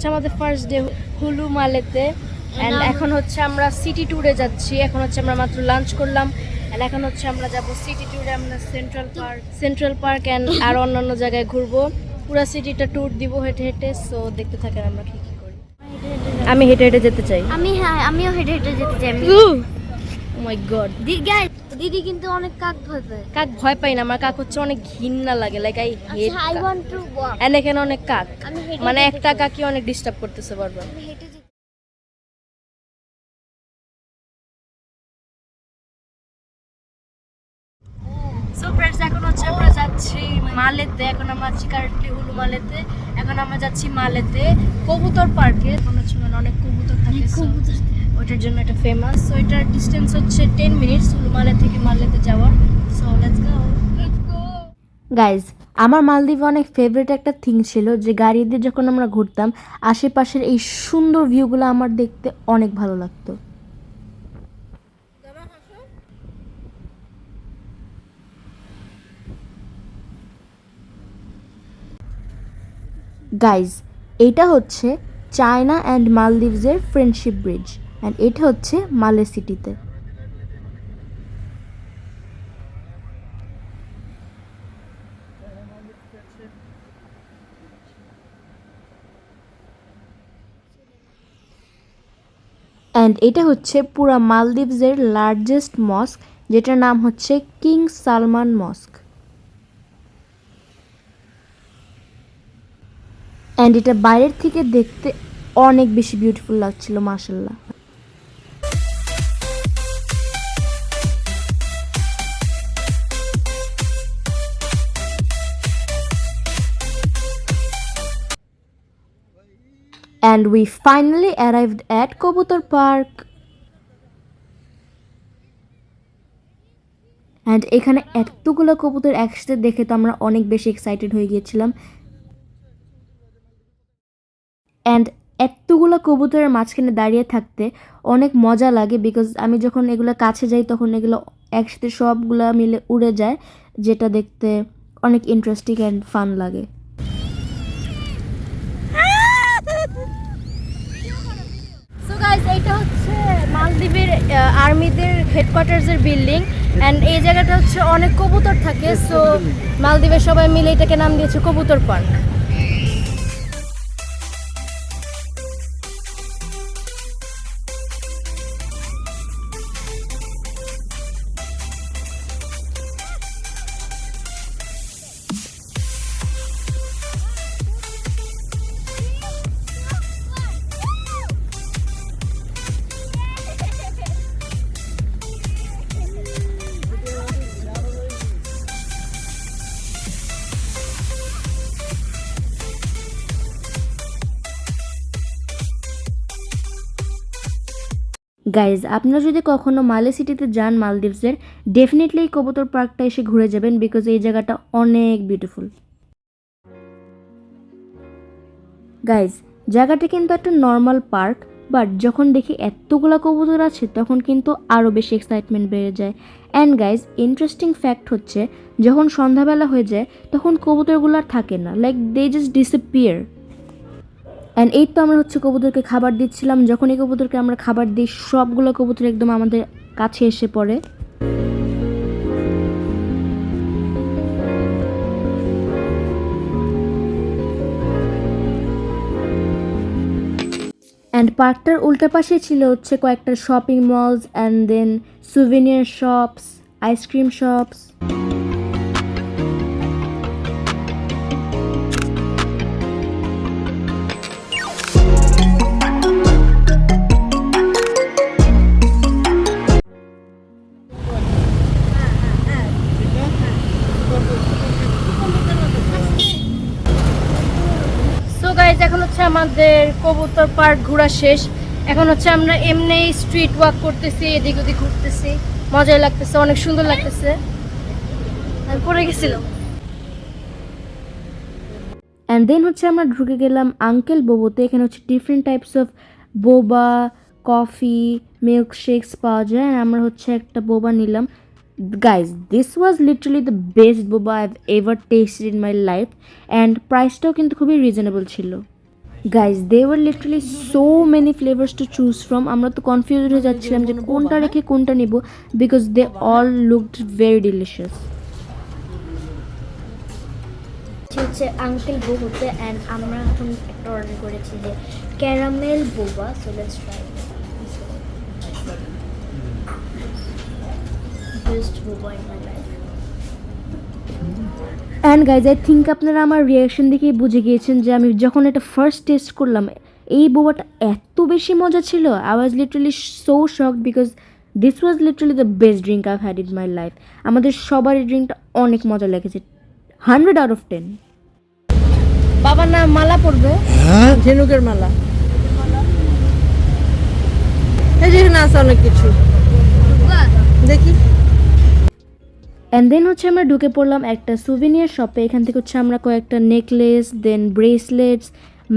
হচ্ছে আমাদের first day হুলু মালেতে অ্যান্ড এখন হচ্ছে আমরা সিটি ট্যুরে যাচ্ছি। এখন হচ্ছে আমরা মাত্র লাঞ্চ করলাম অ্যান্ড এখন হচ্ছে আমরা যাব সিটি ট্যুরে আমরা Central Park Central Park and আর অন্যান্য জায়গায় ঘুরবো। পুরো সিটিটা ট্যুর দিব হেঁটে হেঁটে সো দেখতে থাকেন আমরা কি কি করি। আমি হেঁটে হেঁটে যেতে চাই। আমি হ্যাঁ আমিও হেঁটে হেঁটে যেতে চাই। আমি মাই গড দি- guys, দিদি কিন্তু অনেক কাক ভয় পায়। কাক ভয় পাই না আমার কাক হচ্ছে অনেক ঘৃণা লাগে like I hate I want to walk and এখানে অনেক কাক। মানে একটা চাই। কাকি অনেক ডিস্টার্ব করতেছে বারবার। সো ফ্রেন্ডস এখন হচ্ছে আমরা যাচ্ছি মালেতে। এখন আমরা আছি কারেন্টলি হুলু মালেতে। এখন আমরা যাচ্ছি মালেতে। কবুতর পার্কে মানে অনেক কবুতর থাকে so ওটার জন্য এটা ফেমাস সো এটার ডিস্টেন্স হচ্ছে টেন মিনিটস হুলু থেকে মালেতে যাওয়ার। সো লেটস গো গাইজ আমার মালদ্বীপে অনেক ফেভারিট একটা থিং ছিল যে গাড়ি দিয়ে যখন আমরা ঘুরতাম আশেপাশের এই সুন্দর ভিউগুলো আমার দেখতে অনেক ভালো লাগতো। গাইজ এইটা হচ্ছে চায়না অ্যান্ড মালদ্বীপসের ফ্রেন্ডশিপ ব্রিজ অ্যান্ড এটা হচ্ছে মালে সিটিতে। অ্যান্ড এটা হচ্ছে পুরা মালদ্বীপসের লার্জেস্ট মস্ক যেটার নাম হচ্ছে কিং সালমান মস্ক অ্যান্ড এটা বাইরের থেকে দেখতে অনেক বেশি বিউটিফুল লাগছিল মাসাল্লাহ and we finally arrived at Kobutor Park. And এখানে এতগুলো কবুতর একসাথে দেখে তো আমরা অনেক বেশি এক্সাইটেড হয়ে গিয়েছিলাম অ্যান্ড এতগুলো কবুতরের মাঝখানে দাঁড়িয়ে থাকতে অনেক মজা লাগে বিকজ আমি যখন এগুলো কাছে যাই তখন এগুলো একসাথে সবগুলো মিলে উড়ে যায়, যেটা দেখতে অনেক ইন্টারেস্টিং অ্যান্ড ফান লাগে সো গাইস এইটা হচ্ছে মালদ্বীপের আর্মিদের হেডকোয়ার্টার্সের বিল্ডিং অ্যান্ড এই জায়গাটা হচ্ছে অনেক কবুতর থাকে সো মালদ্বীপের সবাই মিলে এটাকে নাম দিয়েছে কবুতর পার্ক গাইজ আপনারা যদি কখনো মালে সিটিতে যান, মালদ্বীপসের ডেফিনেটলি এই কবুতর পার্কটা এসে ঘুরে যাবেন বিকজ এই জায়গাটা অনেক বিউটিফুল গাইজ জায়গাটা কিন্তু একটা নর্মাল পার্ক বাট যখন দেখি এতগুলো কবুতর আছে, তখন কিন্তু আরও বেশি এক্সাইটমেন্ট বেড়ে যায়। অ্যান্ড গাইজ ইন্টারেস্টিং ফ্যাক্ট হচ্ছে, যখন সন্ধ্যাবেলা হয়ে যায়, তখন কবুতরগুলো আর থাকে না like they just disappear and এই তো আমরা হচ্ছে কবুতরকে খাবার দিচ্ছিলাম। যখন এই কবুতরকে আমরা খাবার দিই, সবগুলো কবুতর একদম আমাদের কাছে এসে পড়ে। অ্যান্ড পার্কটার উল্টা পাশে ছিল হচ্ছে কয়েকটা shopping malls and then souvenir shops ice cream shops Kobutor park ঘোরা শেষ। এখন হচ্ছে আমরা এমনি স্ট্রিট ওয়াক করতেছি, এদিক ওদিক ঘুরতেছি। মজাই লাগতেছে, অনেক সুন্দর লাগতেছে। আমি পড়ে অ্যান্ড দেন হচ্ছে আমরা ঢুকে গেলাম আঙ্কেল বোবোতে এখানে হচ্ছে different types of boba coffee milk shakes পাওয়া যায়। আর আমরা হচ্ছে একটা বোবা নিলাম। Guys this was literally the best boba I have ever tasted in my life and প্রাইসটাও কিন্তু খুবই রিজনেবল ছিল। Guys they were literally so many flavours to choose from আমরা তো কনফিউজ হয়ে যাচ্ছিলাম যে কোনটা রেখে কোনটা নিব because they all looked very delicious হচ্ছে আঙ্কেল বোবাতে অ্যান্ড আমরা এখন একটা অর্ডার করেছি যে caramel boba so let's try best boba in my life and guys I think আপনারা আমার রিয়াকশন দেখেই বুঝে গিয়েছেন যে আমি যখন এটা ফার্স্ট টেস্ট করলাম এই বোবাটা এত বেশি মজা ছিল। I was literally so shock because this was literally the best drink I had in my life আমাদের সবারই ড্রিঙ্কটা অনেক মজা লেগেছে। হান্ড্রেড আউট অফ টেন বাবার নাম মালা পড়বে। ঝিনুকের মালা। এই যে এখানে আছে অনেক কিছু। দেখি। অ্যান্ড দেন হচ্ছে আমরা ঢুকে পড়লাম একটা সুভিনিয়ার শপে এখান থেকে হচ্ছে আমরা কয়েকটা নেকলেস দেন ব্রেসলেটস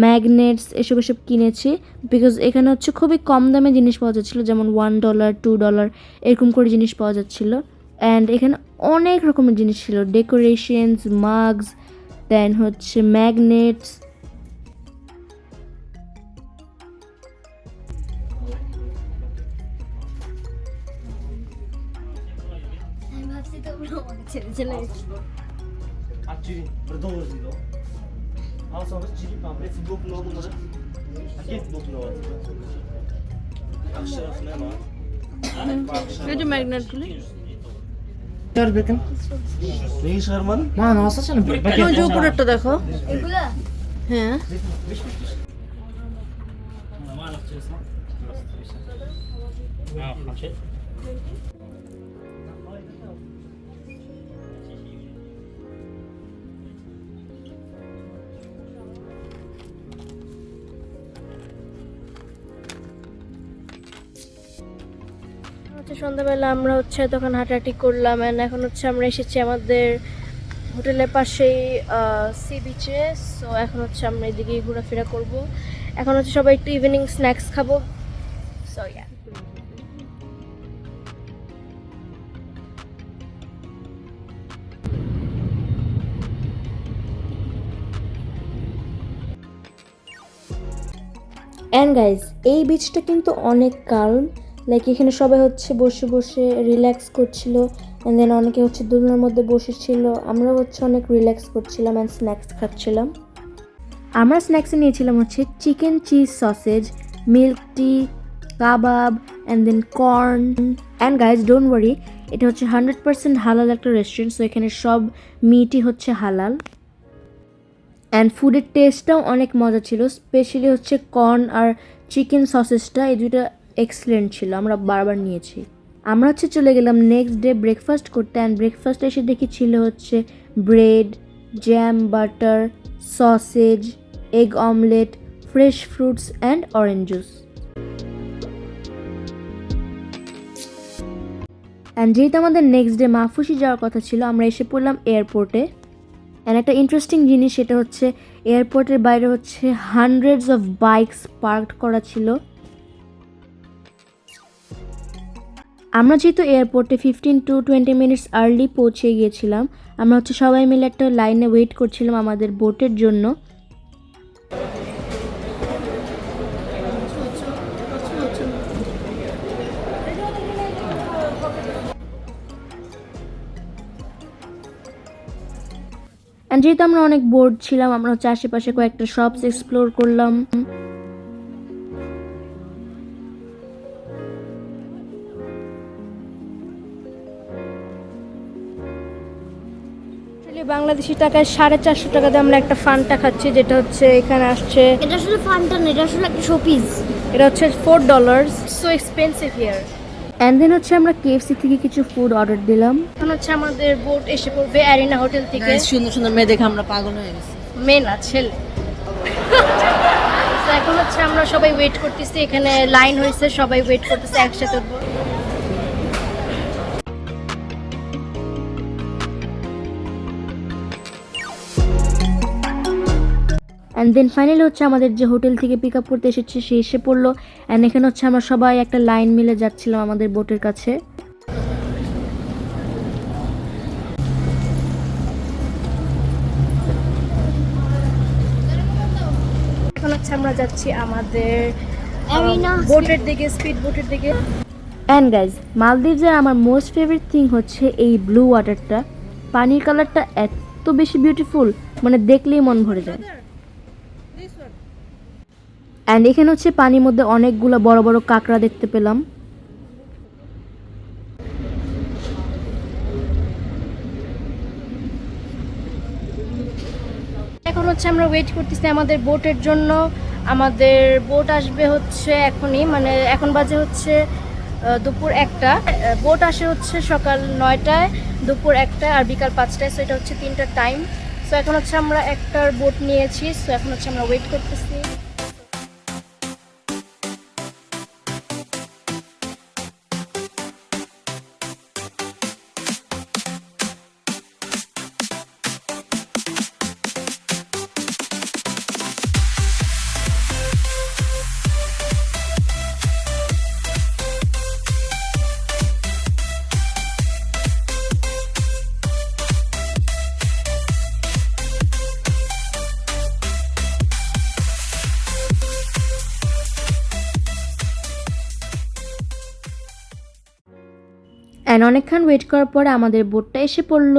ম্যাগনেটস এসব এসব কিনেছি। বিকজ এখানে হচ্ছে খুবই কম দামে জিনিস পাওয়া যাচ্ছিল, যেমন ওয়ান ডলার টু ডলার এরকম করে জিনিস পাওয়া যাচ্ছিল। অ্যান্ড এখানে অনেক রকমের জিনিস ছিল ডেকোরেশনস মাগস দেন হচ্ছে magnets Çiricilik. A Cirin, Brdoło Zido. A są też Cirin, mam recy blok na ogóle. A gdzie blok na ogóle? A szeraf nie ma. Kaçı magnet bile? Dört bakın. Ne iş var mı? Ma nasıl sen bir bakın. Önce okur ette dekho. Egula. He. Ma nasıl sen? Ha, kaçı? সন্ধ্যাবেলা আমরা হচ্ছে তখন হাঁটাহাঁটি করলাম and এখন হচ্ছে আমরা এসেছি আমাদের হোটেলের পাশেই সি বিচে সো এখন হচ্ছে আমরা এদিকেই ঘোরাফেরা করব। এখন হচ্ছে সবাই একটু ইভিনিং স্ন্যাক্স খাব। সো ইয়া অ্যান্ড গাইজ এই বিচটা কিন্তু অনেক কারণ লাইক এখানে সবাই হচ্ছে বসে বসে রিল্যাক্স করছিল অ্যান্ড দেন অনেকে হচ্ছে দুলনার মধ্যে বসেছিল। আমরা হচ্ছে অনেক রিল্যাক্স করছিলাম অ্যান্ড স্ন্যাক্স খাচ্ছিলাম। আমরা স্ন্যাক্সে নিয়েছিলাম হচ্ছে chicken cheese sausage milk tea kebab and then corn and guys don't worry এটা হচ্ছে হান্ড্রেড পার্সেন্ট হালাল একটা রেস্টুরেন্ট সো এখানে সব মিটই হচ্ছে হালাল। অ্যান্ড ফুডের টেস্টটাও অনেক মজা ছিল স্পেশালি হচ্ছে কর্ন আর চিকেন সসেসটা এই দুইটা এক্সেলেন্ট ছিল, আমরা বারবার নিয়েছি। আমরা হচ্ছে চলে গেলাম নেক্সট ডে ব্রেকফাস্ট করতে অ্যান্ড ব্রেকফাস্ট এসে দেখি ছিল হচ্ছে bread jam butter sausage egg omelette fresh fruits and orange juice and যেহেতু আমাদের নেক্সট ডে মাহফুসি যাওয়ার কথা ছিল, আমরা এসে পড়লাম এয়ারপোর্টে অ্যান্ড একটা ইন্টারেস্টিং জিনিস, সেটা হচ্ছে এয়ারপোর্টের বাইরে হচ্ছে হান্ড্রেডস অফ বাইকস পার্কড করা ছিল। আমরা যেহেতু এয়ারপোর্টে fifteen to twenty minutes early পৌঁছে গিয়েছিলাম, আমরা হচ্ছে সবাই মিলে একটা লাইনে ওয়েট করছিলাম আমাদের বোটের জন্য। যেহেতু আমরা অনেক বোর্ড ছিলাম, আমরা হচ্ছে আশেপাশে কয়েকটা শপস এক্সপ্লোর করলাম। Actually বাংলাদেশি টাকায় সাড়ে চারশো টাকা দিয়ে আমরা একটা ফান্ডটা খাচ্ছি যেটা হচ্ছে এখানে আসছে। এটা আসলে ফান্টা না এটা আসলে একটা শোপিস এটা হচ্ছে four dollar so expensive here and then হচ্ছে আমরা কেএফসি থেকে কিছু ফুড অর্ডার দিলাম। এখন হচ্ছে আমাদের বোট এসে পড়বে অ্যারিনা হোটেল থেকে। সুন্দর সুন্দর মেয়ে দেখে আমরা পাগল হয়ে গেছি। মেয়ে না ছেলে। তো এখন হচ্ছে আমরা সবাই ওয়েট করতেছি এখানে লাইন হয়েছে সবাই ওয়েট করতেছে একসাথে অ্যান্ড দেন ফাইনালি হচ্ছে আমাদের যে হোটেল থেকে পিক আপ করতে এসেছে সে এসে পড়ল। অ্যান্ড এখানে হচ্ছে আমরা সবাই একটা লাইন মিলে যাচ্ছিলাম আমাদের বোটের কাছে। এখন হচ্ছে আমরা যাচ্ছি আমাদের বোটের দিকে স্পিড বোটের দিকে। অ্যান্ড গাইজ মালদ্বীপসের আমার মোস্ট ফেভারিট থিং হচ্ছে এই ব্লু ওয়াটারটা পানির কালারটা এত বেশি বিউটিফুল মানে দেখলেই মন ভরে যায়। অ্যান্ড এখানে হচ্ছে পানির মধ্যে অনেকগুলো বড় বড় কাঁকড়া দেখতে পেলাম। এখন হচ্ছে আমরা ওয়েট করতেছি আমাদের বোটের জন্য। আমাদের বোট আসবে হচ্ছে এখনই মানে এখন বাজে হচ্ছে দুপুর একটা। বোট আসে হচ্ছে সকাল নয়টায়, দুপুর একটায় আর বিকাল পাঁচটায় সো এটা হচ্ছে তিনটার টাইম সো এখন হচ্ছে আমরা একটার বোট নিয়েছি সো এখন হচ্ছে আমরা ওয়েট করতেছি। অ্যান্ড অনেকক্ষণ ওয়েট করার পরে আমাদের বোটটা এসে পড়ল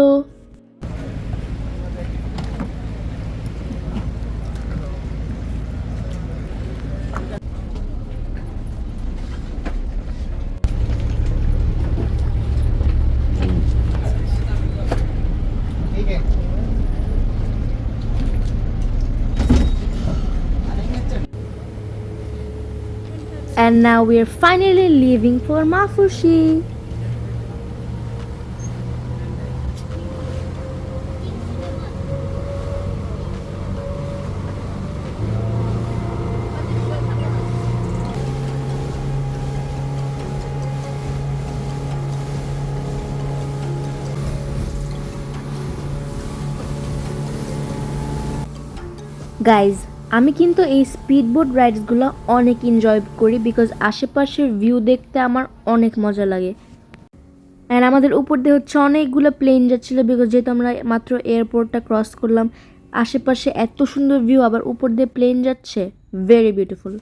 And now we are finally leaving for Mafushi. Guys আমি কিন্তু এই স্পিড বোট রাইডসগুলো অনেক এনজয় করি বিকজ আশেপাশের ভিউ দেখতে আমার অনেক মজা লাগে। অ্যান্ড আমাদের উপর দিয়ে হচ্ছে অনেকগুলো প্লেন যাচ্ছিল বিকজ যেহেতু আমরা মাত্র এয়ারপোর্টটা ক্রস করলাম, আশেপাশে এত সুন্দর ভিউ আবার উপর দিয়ে প্লেন যাচ্ছে ভেরি বিউটিফুল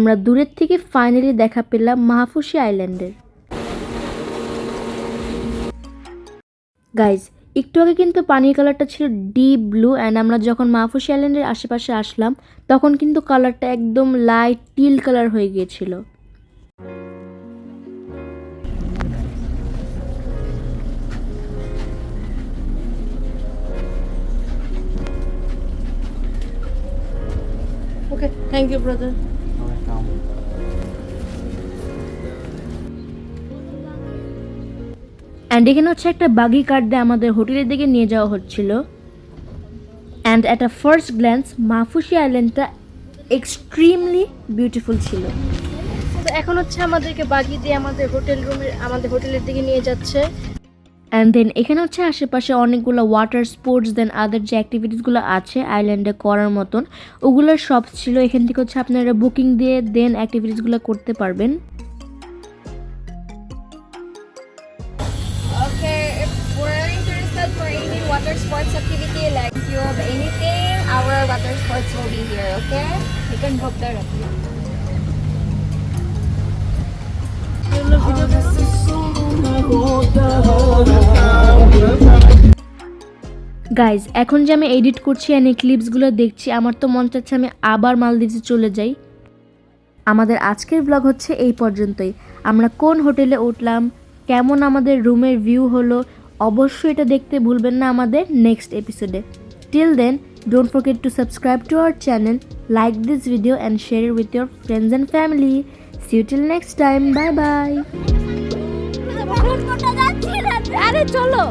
আমরা দূরের থেকে ফাইনালি দেখা পেলাম মাহফুসি আইল্যান্ডের গাইজ একটু আগে কিন্তু পানির কালারটা ছিল ডিপ ব্লু অ্যান্ড আমরা যখন মাহফুসি আইল্যান্ডের আশেপাশে আসলাম, তখন কিন্তু কালারটা একদম লাইট টিল কালার হয়ে গিয়েছিল। Okay thank you brother and এখানে হচ্ছে একটা বাগি কার দিয়ে আমাদের হোটেলের দিকে নিয়ে যাওয়া হচ্ছিল। And at a first glance মাহফুসি আইল্যান্ডটা এক্সট্রিমলি বিউটিফুল ছিল। তো এখন হচ্ছে আমাদেরকে বাগি দিয়ে আমাদের হোটেল রুমে আমাদের হোটেলের দিকে নিয়ে যাচ্ছে। অ্যান্ড দেন এখানে হচ্ছে আশেপাশে অনেকগুলো ওয়াটার স্পোর্টস দেন আদার যে অ্যাক্টিভিটিসগুলো আছে আইল্যান্ডে করার মতন ওগুলোর সব ছিল। এখান থেকে হচ্ছে আপনারা বুকিং দিয়ে দেন অ্যাক্টিভিটিসগুলো করতে পারবেন। Sports activity like have anything, our water sports will be here, okay? You can book directly. Guys এখন যে আমি এডিট করছি অ্যান্ড এই ক্লিপসগুলো দেখছি আমার তো মন চাচ্ছে আমি আবার মালদ্বীপে চলে যাই আমাদের আজকের ব্লগ হচ্ছে এই পর্যন্তই আমরা কোন হোটেলে উঠলাম কেমন আমাদের রুমের ভিউ হলো অবশ্যই এটা দেখতে ভুলবেন না আমাদের নেক্সট এপিসোডে till then don't forget to subscribe to our channel like this video and share with your friends and family see you till next time bye bye আরে চলো।